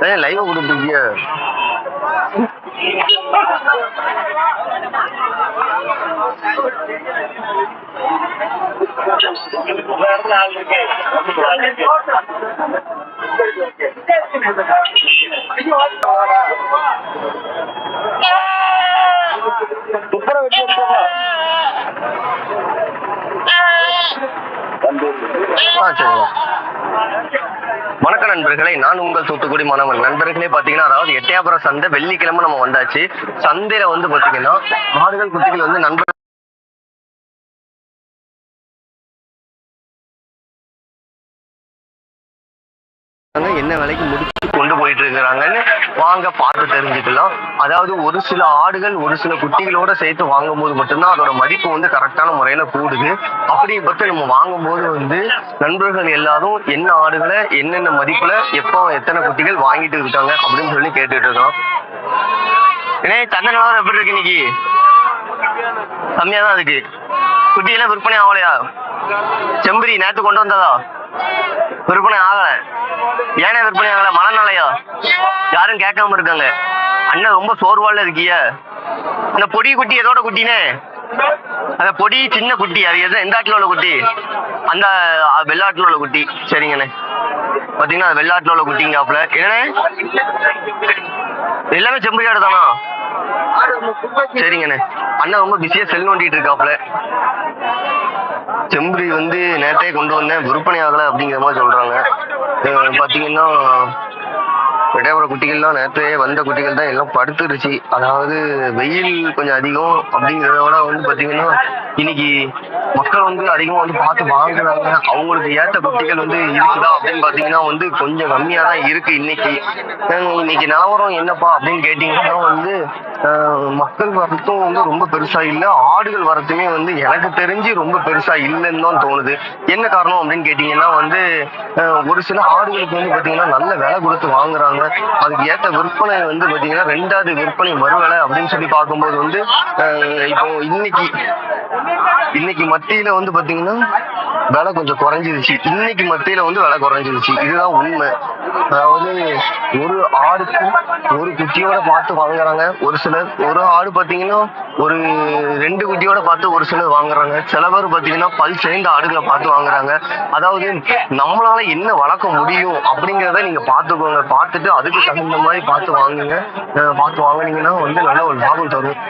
ஏன் லைவ் கொடுத்துருக்கிய துப்புரவு வெட்டி எடுத்துடலாம் வணக்க வணக்கம் நண்பர்களே நான் உங்கள் தூத்துக்குடி மாணவன். நண்பர்களே பாத்தீங்கன்னா அதாவது எட்டயபுரம் சந்தை வெள்ளிக்கிழமை நம்ம வந்தாச்சு. சந்தையில வந்து பாத்தீங்கன்னா மாடுகள் குட்டிகள் வந்து நண்பர்கள் என்ன விலைக்கு முடிச்சு போயிட்டு இருக்கிறாங்கன்னு வாங்க பார்த்து தெரிஞ்சுக்கலாம். அதாவது ஒரு சில ஆடுகள் ஒரு சில குட்டிகளோட சேர்த்து வாங்கும்போது மட்டும்தான் அதோட மதிப்பு வந்து கரெக்டான முறையில கூடுது. அப்படி பற்றி நம்ம வாங்கும்போது வந்து நண்பர்கள் எல்லாரும் என்ன ஆடுகளை என்னென்ன மதிப்புல எப்போ எத்தனை குட்டிகள் வாங்கிட்டு இருக்காங்க அப்படின்னு சொல்லி கேட்டுட்டு இருக்கோம். ஏன்னா சந்தை நிலவரம் எப்படி இருக்கு இன்னைக்கு? கம்மியா தான் இருக்கு. குட்டியெல்லாம் விற்பனை ஆகலையா? செம்பரி நேத்து கொண்டு வந்ததா? விற்பனை ஆகல. ஏனே விற்பனை ஆகல? மழை நாளையா? யாரும் கேட்காம இருக்காங்க. அண்ணன் ரொம்ப சோர்வால இருக்கிய. அந்த பொடி குட்டி எதோட குட்டினே? அந்த பொடி சின்ன குட்டி அது எது எந்த ஆட்டில் உள்ள குட்டி? அந்த வெள்ளாட்டில் உள்ள குட்டி. சரிங்கண்ணே. பாத்தீங்கன்னா வெள்ளாட்டில் உள்ள உள்ள குட்டிங்காப்புல. என்னண்ணே? எல்லாமே செம்பரியாடு தானா? சரிங்கண்ணே. அண்ணா ரொம்ப பிஸியா செல் நோண்டிட்டு இருக்காப்புல. செம்பரி வந்து நேரத்தே கொண்டு வந்தேன். விற்பனை ஆகலை அப்படிங்கிற மாதிரி சொல்றாங்க. அஹ் பாத்தீங்கன்னா விடையாபுர குட்டிகள்லாம் நேரத்தையே வந்த குட்டிகள் தான் எல்லாம் படுத்துருச்சு. அதாவது வெயில் கொஞ்சம் அதிகம் அப்படிங்கிறத விட வந்து பாத்தீங்கன்னா இன்னைக்கு மக்கள் வந்து அதிகமா வந்து பார்த்து வாங்குறாங்க. அவங்களுக்கு ஏத்த குட்டிகள் வந்து இருக்குதா அப்படின்னு பாத்தீங்கன்னா வந்து கொஞ்சம் கம்மியா தான் இருக்கு இன்னைக்கு. இன்னைக்கு நிலவரம் என்னப்பா அப்படின்னு கேட்டீங்கன்னா வந்து மக்கள் வரத்தும் வந்து ரொம்ப பெருசா இல்ல. ஆடுகள் வரத்துமே வந்து எனக்கு தெரிஞ்சு ரொம்ப பெருசா இல்லைன்னு தான் தோணுது. என்ன காரணம் அப்படின்னு கேட்டீங்கன்னா வந்து ஒரு சில ஆடுகளுக்கு வந்து பாத்தீங்கன்னா நல்ல விலை கொடுத்து வாங்குறாங்க. அதுக்கு ஏத்த விற்பனை வந்து பாத்தீங்கன்னா ரெண்டாவது விற்பனை மறுவிலை அப்படின்னு சொல்லி பார்க்கும்போது வந்து இப்போ இன்னைக்கு இன்னைக்கு மத்தியில வந்து பாத்தீங்கன்னா விலை கொஞ்சம் குறைஞ்சிருச்சு. இன்னைக்கு மத்தியில வந்து விலை குறைஞ்சிருச்சு. இதுதான் உண்மை. அதாவது ஒரு ஆடுக்கு ஒரு குட்டியோட பார்த்து வாங்குறாங்க. ஒரு சிலர் ஒரு ஆடு பாத்தீங்கன்னா ஒரு ரெண்டு குட்டியோட பார்த்து ஒரு சிலர் வாங்குறாங்க. சில பேர் பாத்தீங்கன்னா பல் சேர்ந்த ஆடுகளை பார்த்து வாங்குறாங்க. அதாவது நம்மளால என்ன வளர்க்க முடியும் அப்படிங்கிறத நீங்க பார்த்துக்கோங்க. பார்த்துட்டு அதுக்கு தகுந்த மாதிரி பார்த்து வாங்குங்க. பார்த்து வாங்கினீங்கன்னா வந்து நல்ல ஒரு லாபம் தரும்.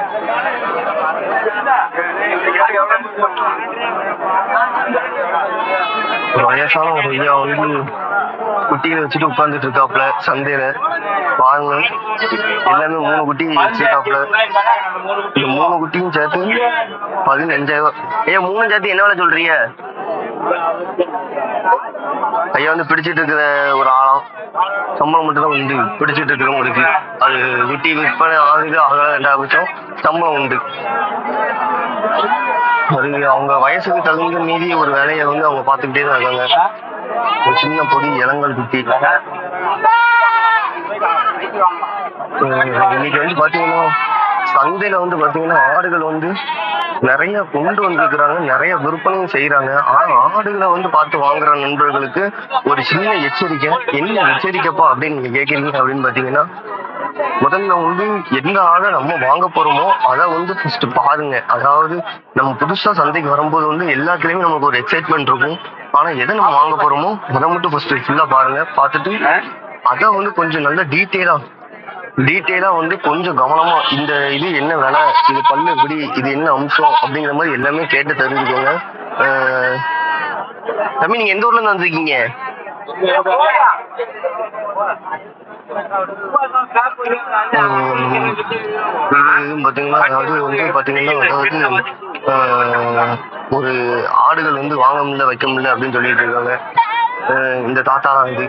வயசான ஒரு ஐயா வந்து குட்டிகளை வச்சுட்டு உட்கார்ந்துட்டு இருக்காப்புல சந்தையில. வாங்க எல்லாமே மூணு குட்டி வச்சிருக்காப்ல இந்த மூணு குட்டியும் சேர்த்து பதினஞ்சாயிரம் ஏன் மூணு சேர்த்து என்ன வேலை சொல்றீங்க? ஐயா வந்து பிடிச்சிட்டு இருக்கிற ஒரு ஆழம் சம்பளம் மட்டும் தான் உண்டு. பிடிச்சிட்டு இருக்கிறவங்களுக்கு அது விட்டி விற்பனை ஆகுது ஆகல ரெண்டாவது சம்பளம் உண்டு. அது அவங்க வயசுக்கு தகுந்த மீதி ஒரு வேலையை வந்து அவங்க பார்த்துக்கிட்டே தான் இருக்காங்க. ஒரு சின்ன பொடி இளங்கல் குட்டி. இன்னைக்கு வந்து பாத்தீங்கன்னா சந்தையில வந்து பாத்தீங்கன்னா ஆடுகள் வந்து நிறைய கொண்டு வந்திருக்கிறாங்க நிறைய விற்பனையும் செய்யறாங்க ஆனா ஆடுகளை வந்து பார்த்து வாங்குற நண்பர்களுக்கு ஒரு சின்ன எச்சரிக்கை என்ன எச்சரிக்கைப்பா அப்படின்னு நீங்க கேக்குறீங்க அப்படின்னு பாத்தீங்கன்னா முதல்ல வந்து எந்த ஆடை நம்ம வாங்க போறோமோ அதை வந்து ஃபர்ஸ்ட் பாருங்க. அதாவது நம்ம புதுசா சந்தைக்கு வரும்போது வந்து எல்லாத்துலயுமே நமக்கு ஒரு எக்ஸைட்மெண்ட் இருக்கும். ஆனா எதை நம்ம வாங்க போறோமோ அதை மட்டும் ஃபர்ஸ்ட் ஃபுல்லா பாருங்க பார்த்துட்டு அதை வந்து கொஞ்சம் நல்ல டீட்டெயிலா டீட்டெயிலா வந்து கொஞ்சம் கவனமா இந்த இது என்ன விலை இது பல்லு எப்படி இது என்ன அம்சம் அப்படிங்கிற மாதிரி எல்லாமே கேட்டு தெரிஞ்சுக்கோங்க. தம்பி நீங்க எந்த ஊர்ல இருந்து வந்திருக்கீங்க? பாத்தீங்கன்னா வந்து பாத்தீங்கன்னா அதாவது ஒரு ஆடுகள் வந்து வாங்க முடியல வைக்க முடியல அப்படின்னு சொல்லிட்டு இருக்காங்க. இந்த தாத்தா தான் இது.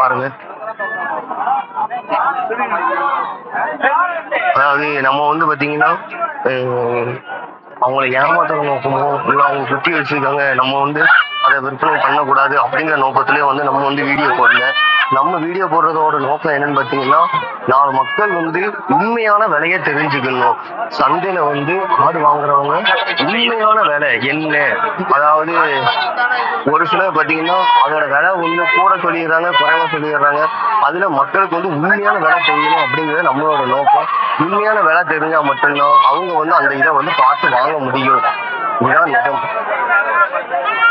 பாருங்க. அதாவது நம்ம வந்து பாத்தீங்கன்னா அவங்களை ஏமாத்த நோக்கமோ இல்லை அவங்க சுத்தி வச்சிருக்காங்க நம்ம வந்து அதை விற்பனை பண்ணக்கூடாது அப்படிங்கிற நோக்கத்திலே வந்து நம்ம வந்து வீடியோ போடல. நம்ம வீடியோ போடுறதோட நோக்கம் என்னன்னு பார்த்தீங்கன்னா நாலு மக்கள் வந்து உண்மையான விலையை தெரிஞ்சுக்கணும். சந்தையில வந்து ஆடு வாங்குறவங்க உண்மையான விலை என்ன? அதாவது ஒரு சிலர் பார்த்தீங்கன்னா அதோட விலை ஒண்ணு கூட சொல்லிடுறாங்க குறைவா சொல்லிடுறாங்க. அதுல மக்களுக்கு வந்து உண்மையான விலை தெரியணும் அப்படிங்கிறது நம்மளோட நோக்கம். உண்மையான விலை தெரிஞ்சா மட்டும்தான் அவங்க வந்து அந்த இதை வந்து பார்த்து வாங்க முடியும். இதுதான் நிஜம் ஆமா, எல்லாமே வந்து பாத்தீங்கன்னா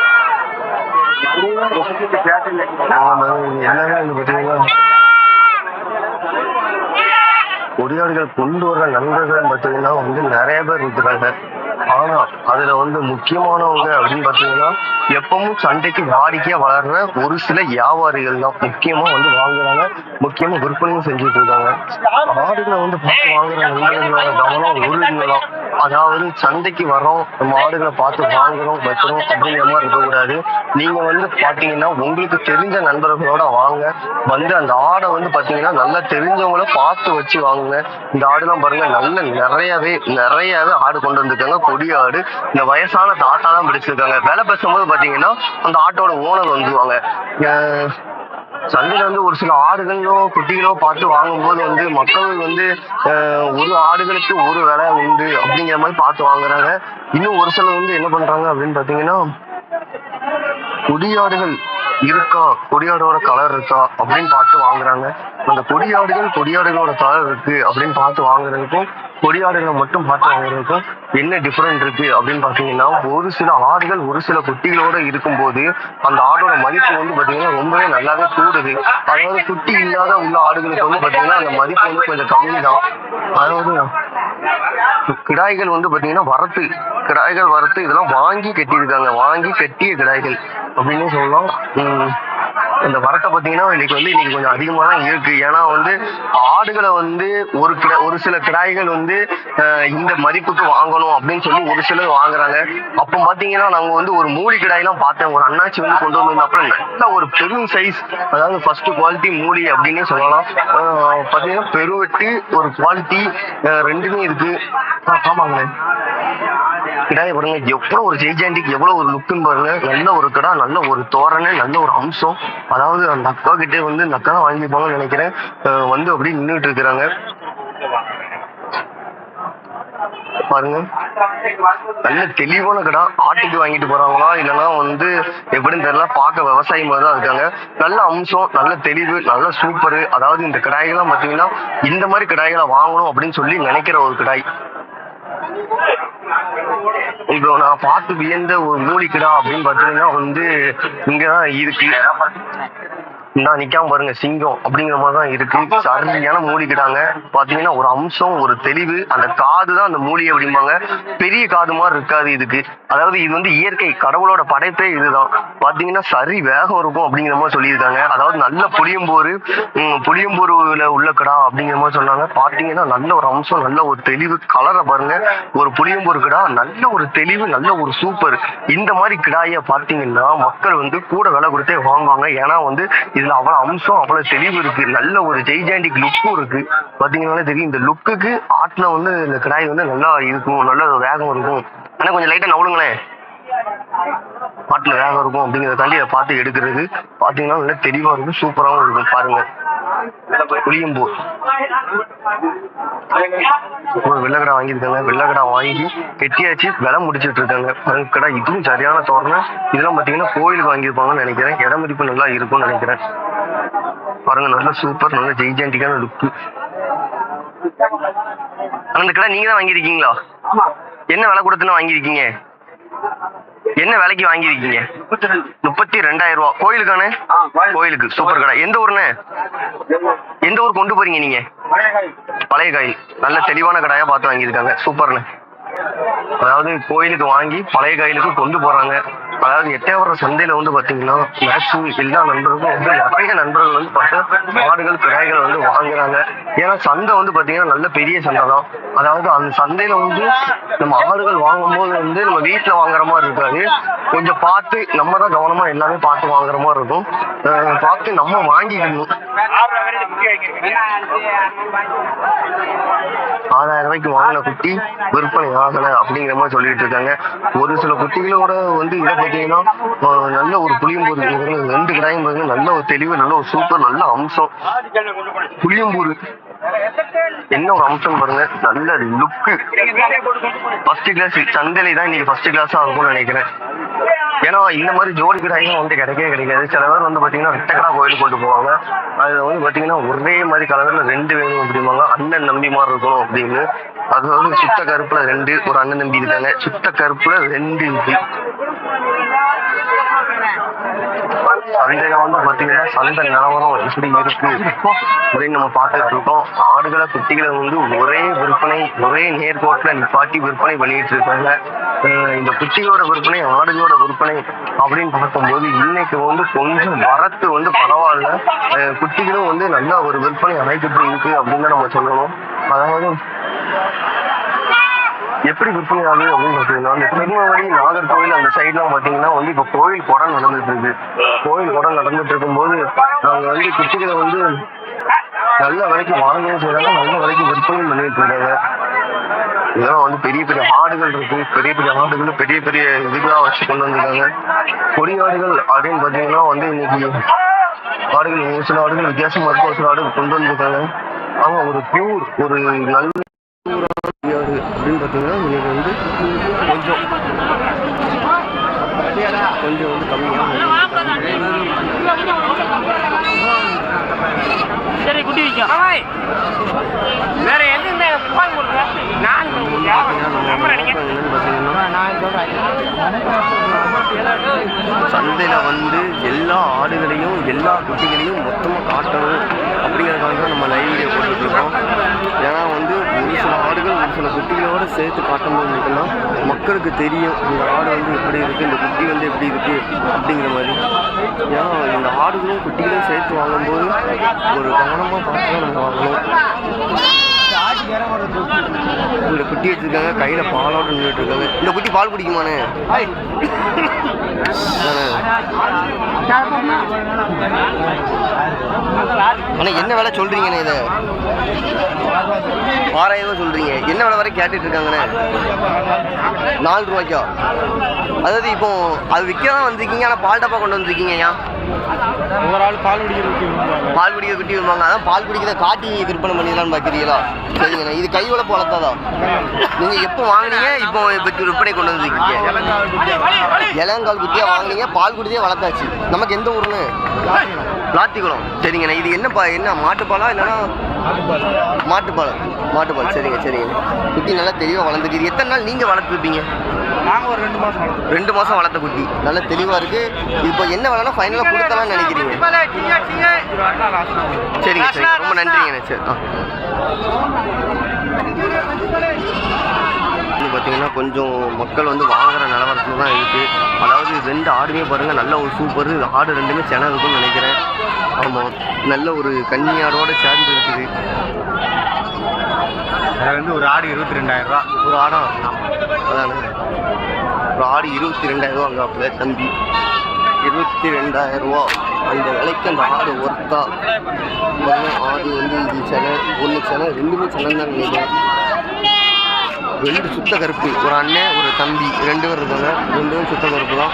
கொடியாடுகள் கொண்டு வர்ற நண்பர்கள் பார்த்தீங்கன்னா வந்து நிறைய பேர் இருக்கிறாங்க. ஆனா அதுல வந்து முக்கியமானவங்க அப்படின்னு பாத்தீங்கன்னா எப்பவும் சண்டைக்கு வாடிக்கையா வளர்ற ஒரு சில வியாபாரிகள் தான் முக்கியமா வந்து வாங்குறாங்க முக்கியமா விற்பனையும் செஞ்சுட்டு இருக்காங்க. ஆடுகளை வந்து பார்த்து வாங்குற நண்பர்களோட கவனம் ஒரு இதுதான் அதாவது சந்தைக்கு வரோம் நம்ம ஆடுகளை பார்த்து வாங்குறோம் வைக்கிறோம் அப்படிங்கிற மாதிரி இருக்கக்கூடாது. நீங்க வந்து பாத்தீங்கன்னா உங்களுக்கு தெரிஞ்ச நண்பர்களோட வாங்க. வந்து அந்த ஆடை வந்து பாத்தீங்கன்னா நல்லா தெரிஞ்சவங்கள பார்த்து வச்சு வாங்குங்க. இந்த ஆடுலாம் பாருங்க நல்ல நிறையவே நிறையவே ஆடு கொண்டு வந்திருக்காங்க. கொடி ஆடு இந்த வயசான தாத்தா தான் பிடிச்சிருக்காங்க. வேலை பேசும்போது பாத்தீங்கன்னா அந்த ஆட்டோட ஓனர் வந்துருவாங்க. அஹ் சந்தையில வந்து ஒரு சில ஆடுகளோ குட்டிகளோ பார்த்து வாங்கும்போது வந்து மக்கள் வந்து ஒரு ஆடுகளுக்கு ஒரு விலை உண்டு அப்படிங்கிற மாதிரி பார்த்து வாங்குறாங்க. இன்னும் ஒரு சிலர் வந்து என்ன பண்றாங்க அப்படின்னு பாத்தீங்கன்னா குடியாடுகள் இருக்கா? கொடியாடோட கலர் இருக்கா? அப்படின்னு பார்த்து வாங்குறாங்க. அந்த கொடியாடுகள் கொடியாடுகளோட கலர் இருக்கு அப்படின்னு பார்த்து வாங்குறதுக்கும் கொடியாடுகளை மட்டும் பார்த்து வாங்குறதுக்கும் என்ன டிஃப்ரெண்ட் இருக்கு அப்படின்னு பாத்தீங்கன்னா ஒரு சில ஆடுகள் ஒரு சில குட்டிகளோட இருக்கும்போது அந்த ஆடோட மதிப்பு வந்து பாத்தீங்கன்னா ரொம்பவே நல்லாவே கூடுது. அதாவது குட்டி இல்லாத உள்ள ஆடுகளுக்கு வந்து பாத்தீங்கன்னா அந்த மதிப்பு வந்து கொஞ்சம் கம்மி தான் அதாவது கிடாய்கள் வந்து பாத்தீங்கன்னா வரத்து கிடாய்கள் வரத்து இதெல்லாம் வாங்கி கட்டியிருக்காங்க. வாங்கி கட்டிய கிடாய்கள். அப்படின்னு சொல்லலாம் உம் இந்த வரட்டை பாத்தீங்கன்னா இன்னைக்கு வந்து இன்னைக்கு கொஞ்சம் அதிகமா தான் இருக்கு. ஏன்னா வந்து ஆடுகளை வந்து ஒரு கிட ஒரு சில கிடாய்கள் வந்து இந்த மதிப்புக்கு வாங்கணும் அப்படின்னு சொல்லி ஒரு சிலர் வாங்குறாங்க. அப்போ பாத்தீங்கன்னா நாங்க வந்து ஒரு மூலி கிடாயெல்லாம் பார்த்தேன். ஒரு அண்ணாச்சி வந்து கொண்டு வந்து அப்புறம் நல்ல ஒரு பெரும் சைஸ் அதாவது ஃபர்ஸ்ட் குவாலிட்டி மூலி அப்படின்னு சொல்லலாம். பார்த்தீங்கன்னா பாத்தீங்கன்னா பெருவெட்டு ஒரு குவாலிட்டி ரெண்டுமே இருக்கு. ஆ, கிடாய பாருங்க எவ்வளவு ஒரு ஜெய்ஜாண்டிக்கு எவ்வளவு ஒரு லுக்குன்னு பாருங்க. நல்ல ஒரு கடா நல்ல ஒரு தோரணை நல்ல ஒரு அம்சம். அதாவது அந்த அக்கா கிட்டே வந்து இந்த அக்கா தான் வாங்கிப்பாங்கன்னு நினைக்கிறேன். வந்து அப்படியே நின்றுட்டு இருக்கிறாங்க. பாருங்க. நல்ல தெளிவான கடை. ஆட்டுக்கு வாங்கிட்டு போறாங்களா இல்லைன்னா வந்து எப்படின்னு தெரியல பார்க்க விவசாயி மாதிரி தான் இருக்காங்க. நல்ல அம்சம் நல்ல தெளிவு நல்ல சூப்பர் அதாவது இந்த கிடாய்கள்லாம் பாத்தீங்கன்னா இந்த மாதிரி கிடாய்களை வாங்கணும் அப்படின்னு சொல்லி நினைக்கிற ஒரு கிடாய். இப்போ நான் பார்த்து வியந்த ஒரு மூலிக்கடா அப்படின்னு பார்த்தீங்கன்னா வந்து இங்கதான் இருக்கு. நான் நிக்காம பாருங்க சிங்கம் அப்படிங்கிற மாதிரி தான் இருக்கு சரியான மூலிக்கிடாங்க பாத்தீங்கன்னா ஒரு அம்சம் ஒரு தெளிவு அந்த காது தான் அந்த மூலி அப்படிம்பாங்க. பெரிய காது மாதிரி இருக்காது இதுக்கு. அதாவது இது வந்து இயற்கை கடவுளோட படைப்பே இதுதான். பாத்தீங்கன்னா சரி வேகம் இருக்கும் அப்படிங்கிற மாதிரி சொல்லியிருக்காங்க. அதாவது நல்ல புளியம்போரு உம், புளியம்போருல உள்ள கடா அப்படிங்கிற மாதிரி சொன்னாங்க. பாத்தீங்கன்னா நல்ல ஒரு அம்சம் நல்ல ஒரு தெளிவு கலரை பாருங்க. ஒரு புளியம்போரு கிடா நல்ல ஒரு தெளிவு நல்ல ஒரு சூப்பர் இந்த மாதிரி கிடாய பாத்தீங்கன்னா மக்கள் வந்து கூட விலை கொடுத்தே வாங்குவாங்க. ஏன்னா வந்து இதுல அவ்வளவு அம்சம் அவ்வளவு தெளிவு இருக்கு. நல்ல ஒரு ஜெய்ஜாண்டிக் லுக்கும் இருக்கு. பாத்தீங்கன்னா தெரியும் இந்த லுக்குக்கு ஆட்ல வந்து இந்த கிடாய் வந்து நல்லா இருக்கும் நல்ல வேகம் இருக்கும். ஆனா கொஞ்சம் லைட்டா நவுளுங்களேன். ஆட்டுல வேகம் இருக்கும் அப்படிங்கறதாண்டி அதை பார்த்து எடுக்கிறது. பாத்தீங்கன்னா நல்லா தெளிவா இருக்கும் சூப்பராவும் இருக்கும். பாருங்க. புளியம்பூ ஒரு வெள்ளக்கடை வாங்கியிருக்காங்க. வெள்ளக்கடை வாங்கி கெட்டியாச்சு விலை முடிச்சிட்டு இருக்காங்க. கடை இதுவும் சரியான தோரணை. இதெல்லாம் பாத்தீங்கன்னா கோயிலுக்கு வாங்கியிருப்பாங்கன்னு நினைக்கிறேன். இட மதிப்பு நல்லா இருக்கும்னு நினைக்கிறேன். பாருங்க நல்ல சூப்பர் நல்ல ஜெய்ஜாண்டிக்கான லுக்கு அந்த கடை நீங்க தான் வாங்கியிருக்கீங்களா என்ன விலை கொடுத்துன்னு வாங்கியிருக்கீங்க? என்ன விலைக்கு வாங்கியிருக்கீங்க? முப்பத்தி ரெண்டாயிரம் ரூபா. கோயிலுக்கானே? கோயிலுக்கு. சூப்பர் கடை. எந்த ஊருண்ணே? எந்த ஊர் கொண்டு போறீங்க நீங்க? பழைய காய். நல்ல தெளிவான கடாயா பார்த்து வாங்கியிருக்காங்க. சூப்பர்ண்ணே. அதாவது கோயிலுக்கு வாங்கி பழைய காயிலுக்கு கொண்டு போறாங்க. அதாவது எட்டயபுர சந்தையில வந்து பாத்தீங்கன்னா மேக்சிமம் எல்லா நண்பர்களும் வந்து நிறைய நண்பர்கள் வந்து பார்த்தா மாடுகள் கிடாய்களை வந்து வாங்குறாங்க. ஏன்னா சந்தை வந்து பாத்தீங்கன்னா நல்ல பெரிய சந்தை தான். அதாவது அந்த சந்தையில வந்து நம்ம ஆடுகள் வாங்கும்போது வந்து நம்ம வீட்டுல வாங்குற மாதிரி இருக்காது. கொஞ்சம் பார்த்து நம்ம தான் கவனமா எல்லாமே பார்த்து வாங்குற மாதிரி இருக்கும். பார்த்து நம்ம வாங்கிக்கணும். ஆறாயிரம் ரூபாய்க்கு வாங்கின குட்டி விற்பனை ஆகலை அப்படிங்கிற மாதிரி சொல்லிட்டு இருக்காங்க. ஒரு சில குட்டிகளோட வந்து இதை பார்த்தீங்கன்னா நல்ல ஒரு புளியம்பூர் ரெண்டு கடாயும் பாருங்க நல்ல ஒரு தெளிவு நல்ல ஒரு சூப்பர் நல்ல அம்சம். புளியம்பூர். என்ன ஒரு அம்சம் பாருங்க நல்ல லுக்கு ஃபர்ஸ்ட் கிளாஸ் சந்தையில தான் இன்னைக்கு ஃபர்ஸ்ட் கிளாஸா இருக்கும்னு நினைக்கிறேன். ஏன்னா இந்த மாதிரி ஜோடி கடாயும் வந்து கிடைக்கவே கிடைக்காது. சில பேர் வந்து பாத்தீங்கன்னா ரெட்டக்கடா கோயிலுக்கு கொண்டு போவாங்க. அதுல வந்து பாத்தீங்கன்னா ஒரே மாதிரி கலரில் ரெண்டு வேணும் அப்படிம்பாங்க. அண்ணன் நம்பி மாதிரி இருக்கணும் அப்படின்னு. அது வந்து சுத்த கருப்புல ரெண்டு ஒரு அண்ணன் நம்பி இருக்காங்க. சுத்த கருப்புல ரெண்டு இருக்கு சந்தைகள் வந்து பாத்தீங்கன்னா சந்தை நிலவரம் எப்படி இருக்கு? அப்படின்னு நம்ம பார்த்துட்டு இருக்கோம். ஆடுகளை குட்டிகளை வந்து ஒரே விற்பனை ஒரே நேர்கோட்டில் நிப்பாட்டி விற்பனை பண்ணிட்டு இருக்காங்க. இந்த குட்டிகளோட விற்பனை ஆடுகளோட விற்பனை அப்படின்னு பார்க்கும்போது இன்னைக்கு வந்து கொஞ்சம் வரத்து வந்து பரவாயில்ல. குட்டிகளும் வந்து நல்லா ஒரு விற்பனை அமைக்கப்பட்டு இருக்கு அப்படின்னு தான் நம்ம சொல்லணும். அதாவது எப்படி விற்பனை ஆகுது அப்படின்னு பார்த்தீங்கன்னா இந்த திருமவடி நாகர்கோவில் அந்த சைட்லாம் பார்த்தீங்கன்னா வந்து இப்போ கோயில் குடம் நடந்துட்டு இருக்கு. கோயில் குடம் நடந்துட்டு இருக்கும்போது அவங்க வந்து குச்சிகளை வந்து நல்ல விலைக்கு வாங்கவும் செய்யறாங்க நல்ல விலைக்கு விற்பனையும் பண்ணிட்டு இருக்காங்க. இதெல்லாம் வந்து பெரிய பெரிய ஆடுகள் இருக்கு. பெரிய பெரிய ஆடுகள் பெரிய பெரிய இதுகளாக வச்சு கொண்டு வந்திருக்காங்க. கொடி ஆடுகள் அப்படின்னு பார்த்தீங்கன்னா வந்து இன்னைக்கு ஆடுகள் ஒரு சில ஆடுகள் வித்தியாசமாக இருக்கும் ஒரு சில ஆடுகள் கொண்டு வந்திருக்காங்க. அவங்க ஒரு பியூர் ஒரு நல்ல பார்த்தீங்கன்னா இன்னைக்கு வந்து கொஞ்சம் கொஞ்சம் வந்து கம்மியாக சரி குட்டி விற்கும் வேற எந்த பால் கொடுங்க நான் நம்பர் அடிங்க வந்து எல்லா ஆடுகளையும் எல்லா குட்டிகளையும் மொத்தமாக காட்டணும் அப்படிங்கிறதுக்காக தான் நம்ம லைவ் வீடியோ போட்டுட்டு இருக்கோம். ஏன்னா வந்து ஒரு சில ஆடுகள் ஒரு சில குட்டிகளோடு சேர்த்து காட்டும்போது மட்டும்தான் மக்களுக்கு தெரியும் இந்த ஆடு வந்து எப்படி இருக்குது இந்த குட்டி வந்து எப்படி இருக்குது அப்படிங்கிற மாதிரி. ஏன்னா இந்த ஆடுகளும் குட்டிகளும் சேர்த்து வாங்கும்போது ஒரு கவனமாக பார்த்து தான் நம்ம வாங்கணும். குட்டி வச்சிருக்காங்க கையில பாலோட நின்றுட்டு இருக்காங்க இந்த குட்டி பால் குடிக்குமாண்ணே? அதானே. அண்ணா என்ன விலை சொல்றீங்கண்ணே இதை? ஆறாயிரம் ரூபாய் சொல்றீங்க. என்ன விலை வரை கேட்டுட்டு இருக்காங்கண்ணே நாலு ரூபாய்க்கா? அதாவது இப்போ அது விற்க தான் வந்திருக்கீங்க ஆனால் பால் டப்பா கொண்டு வந்திருக்கீங்க ஏன் ஒரு ஆள் பால் குடிக்கிற பால் குடிக்க குட்டி வருவாங்க அதான் பால் குடிக்கிறத காட்டி விற்பனை பண்ணிடலாம்னு பார்க்குறீங்களா சரிங்கண்ணா. இது கை வளர்ப்பு வளர்த்தாதா நீங்கள் எப்போ வாங்குனீங்க? இப்போ இப்போ விற்பனை கொண்டு வந்திருக்கீங்க இளங்கால் குட்டியா வாங்குனீங்க பால் குடிதே வளர்த்தாச்சு. நமக்கு எந்த ஊர்னு பிளாத்திக்குளம். சரிங்கண்ணா. இது என்ன பா என்ன மாட்டுப்பாலா இல்லைன்னா மாட்டுப்பால்? மாட்டுப்பால். சரிங்க சரிங்க. குட்டி நல்லா தெளிவாக வளர்ந்துருக்கு. இது எத்தனை நாள் நீங்கள் வளர்த்துருப்பீங்க? நாங்கள் ஒரு ரெண்டு மாதம் ரெண்டு மாதம் வளர்த்த குட்டி. நல்லா தெளிவாக இருக்குது இப்போ என்ன விலைனா ஃபைனலாக கொடுத்தலாம்னு நினைக்கிறீங்க? சரிங்க சரி ரொம்ப நன்றிங்கண்ணே. சரி ஆ. பார்த்தீங்கன்னா கொஞ்சம் மக்கள் வந்து வாங்குற நிலவரத்தில் தான் இருக்குது அதாவது ரெண்டு ஆடுமே பாருங்கள் நல்ல ஒரு சூப்பர் ஆடு ரெண்டுமே சென இருக்கும்னு நினைக்கிறேன். ஆமாம் நல்ல ஒரு கன்னி ஆடோட சேர்ந்து இருக்குது. அது வந்து ஒரு ஆடு இருபத்தி ரெண்டாயிரம் ரூபா. ஒரு ஆடா? அதானே. ஒரு ஆடு இருபத்தி ரெண்டாயிரம் ரூபா அங்காப்புல தம்பி. இருபத்தி ரெண்டாயிரம் ரூபா. அந்த விலைக்கு அந்த ஆடு ஒர்த்தா ஆடு வந்து இது சென ஒன்று சென ரெண்டுமே செனன்னு தான் நினைக்கிறேன். ரெண்டு சுத்த கருப்பு. ஒரு அண்ணன் ஒரு தம்பி ரெண்டு பேர் இருக்காங்க. ரெண்டு பேரும் சுத்த கருப்பு தான்.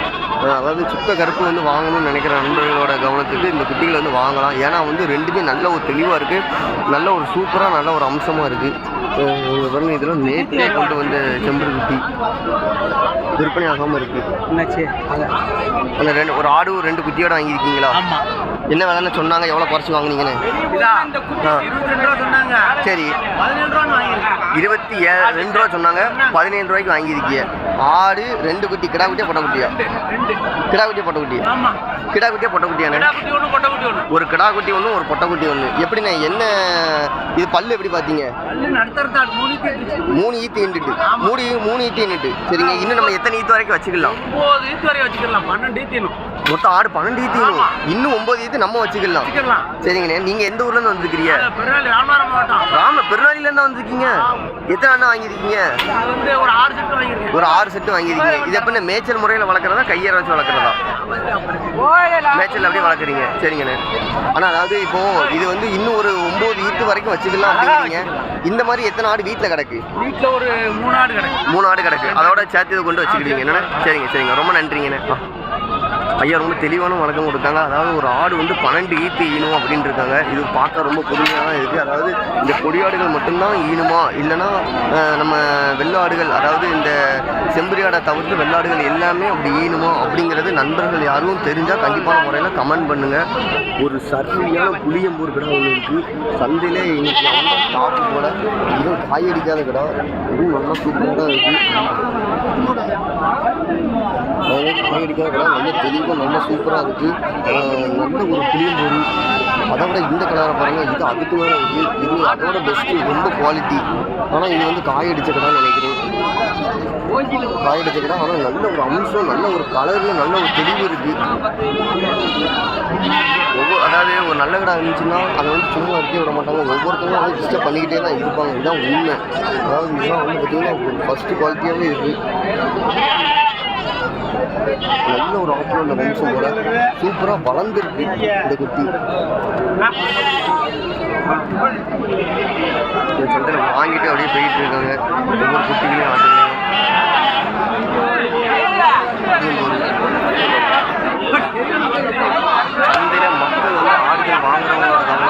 அதாவது சுத்த கருப்பு வந்து வாங்கணும்னு நினைக்கிற நண்பர்களோட கவனத்துக்கு இந்த குட்டிகளை வந்து வாங்கலாம். ஏன்னா வந்து ரெண்டுமே நல்ல ஒரு தெளிவாக இருக்குது நல்ல ஒரு சூப்பராக நல்ல ஒரு அம்சமாக இருக்குது பாருங்க இதெல்லாம் நேற்றே கொண்டு வந்த செம்பரு குட்டி. விற்பனை ஆகாமல் இருக்குது என்னாச்சு? அதை அந்த ரெண்டு ஒரு ஆடு ரெண்டு குட்டியோட வாங்கியிருக்கீங்களா? ஆமாம் என்ன விலைன்னு சொன்னாங்க எவ்வளோ குறைச்சி வாங்குனீங்கன்னு? சரி. இருபத்தி ஏழு ரெண்டு ரூபா சொன்னாங்க. பதினேழு ரூபாய்க்கு வாங்கியிருக்கீங்க ஆடு ரெண்டு குட்டி கிடா குட்டியா பொட்டை குட்டியா? கிடா குட்டியா பொட்டை குட்டி கிடா குட்டியா பொட்டை குட்டியாண்ணே கிடா குட்டி ஒன்று கொட்டை குட்டி ஒன்று ஒரு கிடா குட்டி ஒன்று ஒரு பொட்டை குட்டி ஒன்று எப்படிண்ணே என்ன இது பல்லு எப்படி பார்த்தீங்க? மூணு ஈத்து ஈண்டுட்டு மூணு மூணு ஈத்து ஈண்டுட்டு சரிங்க இன்னும் நம்ம எத்தனை ஈத்து வரைக்கும் வச்சுக்கலாம்? ஒம்பது ஈத்து வரை வச்சுக்கலாம் பன்னெண்டு மொத்தம் ஆடு பன்னெண்டு ஈத்து இன்னும். ஒன்பது ஈத்து நம்ம வச்சுக்கலாம். சரிங்கண்ணே நீங்கள் எந்த ஊர்லேருந்து வந்துருக்கிறீங்க? பெருநாள் ராமநாதபுரம் மாவட்டம். ராம பெருநாளிலேருந்து வந்திருக்கீங்க? எத்தனை அண்ணா வாங்கியிருக்கீங்க? ஒரு ஆறு ஆறு செட்டு வாங்கியிருக்கீங்க. இது எப்படின்னா மேய்ச்சல் முறையில் வளர்க்குறதா கையற வச்சு வளர்க்குறதா? மேய்ச்சல் அப்படியே வளர்க்குறீங்க. சரிங்கண்ணே. ஆனால் அதாவது இப்போ இது வந்து இன்னும் ஒரு ஒம்பது ஈத்து வரைக்கும் வச்சுக்கலாம் அப்படிங்கிறீங்க. இந்த மாதிரி எத்தனை ஆடு வீட்டில் கிடக்கு? வீட்டில் ஒரு மூணு ஆடு கிடக்கு. மூணு ஆடு கிடக்கு. அதோட சேர்த்து இதை கொண்டு வச்சுக்கிட்டீங்க என்னண்ணே? சரிங்க சரிங்க. ரொம்ப நன்றிங்கண்ணே. ஐயா ரொம்ப தெளிவான வழக்கம் கொடுத்தாங்க. அதாவது ஒரு ஆடு வந்து பன்னெண்டு ஈத்து ஈனும் அப்படின்னு இருக்காங்க இது பார்க்க ரொம்ப பொறுமையாக தான் இருக்குது அதாவது இந்த கொடியாடுகள் மட்டும்தான் ஈனுமா? இல்லைன்னா நம்ம வெள்ளாடுகள் அதாவது இந்த செம்பரியாடை தவிர்த்து வெள்ளாடுகள் எல்லாமே அப்படி ஈனுமா? அப்படிங்கிறது நண்பர்கள் யாரும் தெரிஞ்சால் கண்டிப்பான முறையில் கமெண்ட் பண்ணுங்கள் ஒரு சரியான புளியம்பூர் கிடா ஒன்று இருக்குது சந்தையிலே இன்னைக்கு அவங்க டாப் போல இதுவும் காயடிக்காத கிடா. இதுவும் நல்லா சூப்பராக இருக்குது காயடிக்காத கிடா நல்லா தெளிவாக நல்ல சூப்பராக இருக்குது நல்ல ஒரு புளியம்பூர் அதை விட இந்த கலரை பாருங்கள் இது அதுக்கு மேலே இருக்குது இது அதோட பெஸ்ட்டு ரொம்ப குவாலிட்டி ஆனால் இது வந்து காயடிச்ச கடை நினைக்கிறேன். காயடிச்ச கடை. ஆனால் நல்ல ஒரு அம்சம் நல்ல ஒரு கலரில் நல்ல ஒரு தெளிவு இருக்குது ஒவ்வொரு அதாவது ஒரு நல்ல கடை இருந்துச்சுன்னா அதை வந்து சும்மா இருக்கே விட மாட்டாங்க. ஒவ்வொருத்தரும் வந்து டிஸ்டர்ப் பண்ணிக்கிட்டே தான் இருப்பாங்க. இதுதான் உண்மை. அதாவது இதெல்லாம் வந்து பார்த்திங்கன்னா ஃபஸ்ட்டு குவாலிட்டியாகவே இருக்குது நல்ல ஒரு ஆப்பிள் உள்ள வம்சம் கூட சூப்பராக வளர்ந்துருக்கு இந்த குட்டி. இந்த சந்தையில் வாங்கிட்டு அப்படியே போயிட்டு இருக்காங்க. ஒவ்வொரு குட்டிகளையும் சந்தையில் மக்கள் வந்து ஆடுகள் வாங்குறவங்க இருக்காங்க.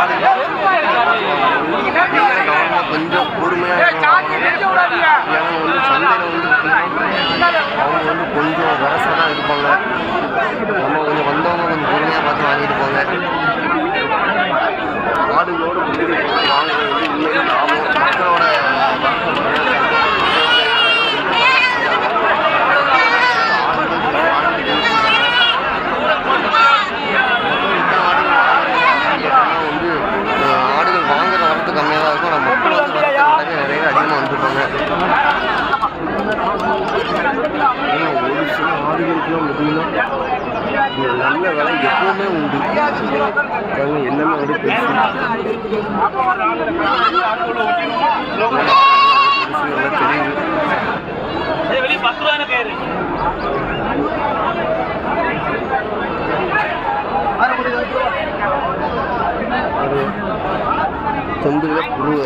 ஆடுகள் கொஞ்சம் பொறுமையாக ஏன்னா வந்து அவங்க வந்து கொஞ்சம் வரசாக தான் இருப்பாங்க. நம்ம கொஞ்சம் வந்தவங்க கொஞ்சம் பொறுமையாக பார்த்து வாங்கிட்டு போங்க. ஆடுகளோட வாங்குறது வந்து உண்மையிலே நாமும் மக்களோட வந்து அஹ், ஆடுகள் வாங்குற வரத்து கம்மியாக தான் இருக்கும் ஆனால் மக்கள் வந்து வரத்து வரத்து நிறைய அதிகமாக வந்துருப்பாங்க ஏன்னா ஒரு சில ஆடுகளுக்குலாம் பார்த்தீங்கன்னா இது நல்ல விலை எப்பவுமே உண்டு பாருங்க, எல்லாமே வந்து பெருசு பெருசு நல்லா தெரியுது வெளியே பத்து ரூபாய் கயிறு ஒரு செம்பில் புருவ